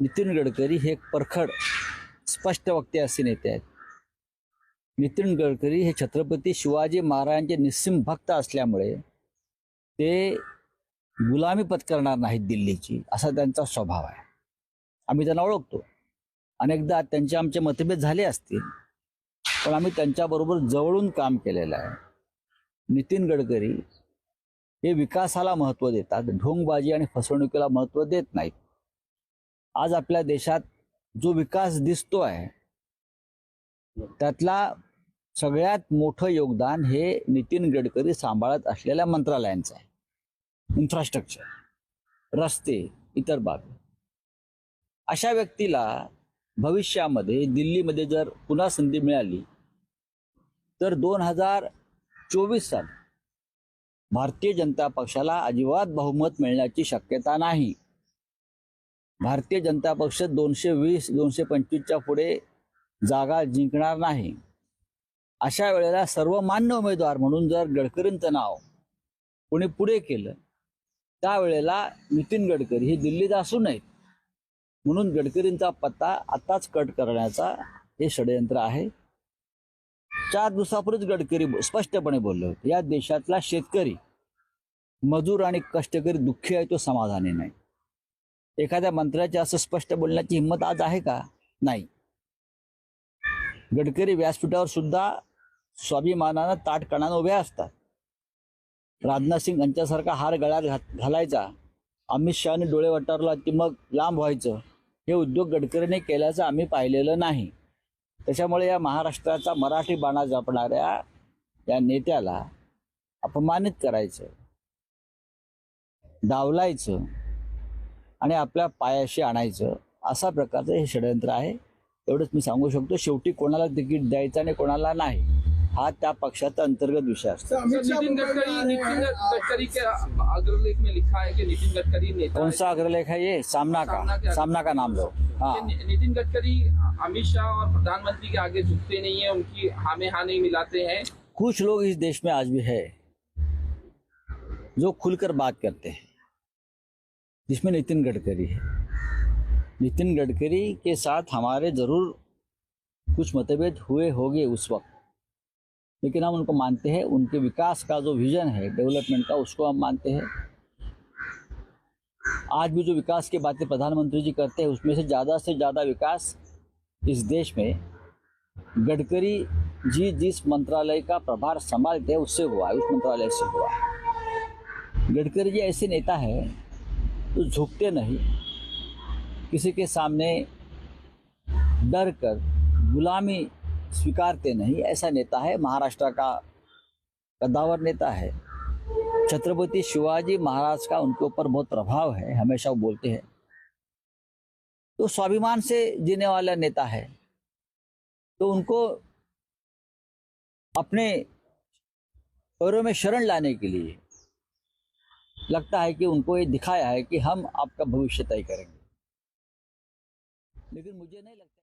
नितीन गडकरी हे एक परखड स्पष्ट वक्ते असे नेते आहेत. नितीन गडकरी हे छत्रपती शिवाजी महाराजांचे निस्सिम भक्त असल्यामुळे ते गुलामी पत्करणार नाहीत दिल्लीची असा त्यांचा स्वभाव आहे. आम्ही त्यांना ओळखतो. अनेकदा त्यांचे आमचे मतभेद झाले असतील पण आम्ही त्यांच्याबरोबर जवळून काम केलेलं आहे. नितीन गडकरी हे विकासाला महत्त्व देतात ढोंगबाजी आणि फसवणुकीला महत्त्व देत नाहीत. आज आपल्या देशात जो विकास दिसतो आहे त्यातला सगळ्यात मोठं योगदान हे नितीन गडकरी सांभाळत असलेल्या मंत्रालयांचं आहे. इन्फ्रास्ट्रक्चर रस्ते इतर बाबी. अशा व्यक्तीला भविष्यामध्ये दिल्लीमध्ये जर पुन्हा संधी मिळाली तर दोन हजार चोवीस साल भारतीय जनता पक्षाला अजिबात बहुमत मिळण्याची शक्यता नाही. भारतीय जनता पक्ष दोनशे वीस दोनशे पंचवीसच्या पुढे जागा जिंकणार नाही. अशा वेळेला सर्वमान्य उमेदवार म्हणून जर गडकरींचं नाव कोणी पुढे केलं त्यावेळेला नितीन गडकरी हे दिल्लीत असू नयेत. म्हणून गडकरींचा पत्ता आताच कट करण्याचा हे षडयंत्र आहे. चार दिवसापूर्वीच गडकरी स्पष्टपणे बोलले होते या देशातला शेतकरी मजूर आणि कष्टकरी दुःखी आहे तो समाधानी नाही. एखाद्या मंत्र्याची असं स्पष्ट बोलण्याची हिंमत आज आहे का? नाही. गडकरी व्यासपीठावर सुद्धा स्वाभिमानानं ताटकणानं उभे असतात. राजनाथ सिंग यांच्यासारखा हार गळ्यात घात घालायचा. अमित शहाने डोळे वटारला की मग लांब व्हायचं. हे उद्योग गडकरीने केल्याचं आम्ही पाहिलेलं नाही. त्याच्यामुळे या महाराष्ट्राचा मराठी बाणा जपणाऱ्या या नेत्याला अपमानित करायचं. डावलायचं. आणि आपल्या पायाशी आणायचं असा प्रकारचं हे षडयंत्र आहे. एवढंच मी सांगू शकतो. शेवटी कोणाला तिकीट द्यायचं आणि कोणाला नाही हा त्या पक्षाचा अंतर्गत विषय असतो. नितिन गडकरी नितिन गडकरी के अग्रलेख में लिखा है कि नितिन गडकरी नेता कौन सा अग्रलेख है ये? सामना का सामना का नाम लो। हाँ। कि नि- नितिन गडकरी अमित शाह और प्रधानमंत्री के आगे झुकते नहीं है उनकी हाँ में हाँ नहीं मिलाते हैं। कुछ लोग इस देश में आज भी है जो खुलकर बात करते हैं। जिसमें नितिन गडकरी है। नितिन गडकरी के साथ हमारे ज़रूर कुछ मतभेद हुए होंगे उस वक्त। लेकिन हम उनको मानते हैं, उनके विकास का जो विजन है डेवलपमेंट का, उसको हम मानते हैं। आज भी जो विकास की बातें प्रधानमंत्री जी करते हैं, उसमें से ज़्यादा से ज़्यादा विकास इस देश में गडकरी जी जिस मंत्रालय का प्रभार संभालते हैं, उससे हुआ है उस मंत्रालय से हुआ। है गडकरी जी ऐसे नेता है तो झुकते नहीं। किसी के सामने डर कर गुलामी स्वीकारते नहीं। ऐसा नेता है, महाराष्ट्र का कद्दावर नेता है। छत्रपति शिवाजी महाराज का उनके ऊपर बहुत प्रभाव है, हमेशा वो बोलते हैं। तो स्वाभिमान से जीने वाला नेता है। तो उनको अपने पैरों में शरण लाने के लिए लगता है कि उनको ये दिखाया है कि हम आपका भविष्य तय करेंगे। लेकिन मुझे नहीं लगता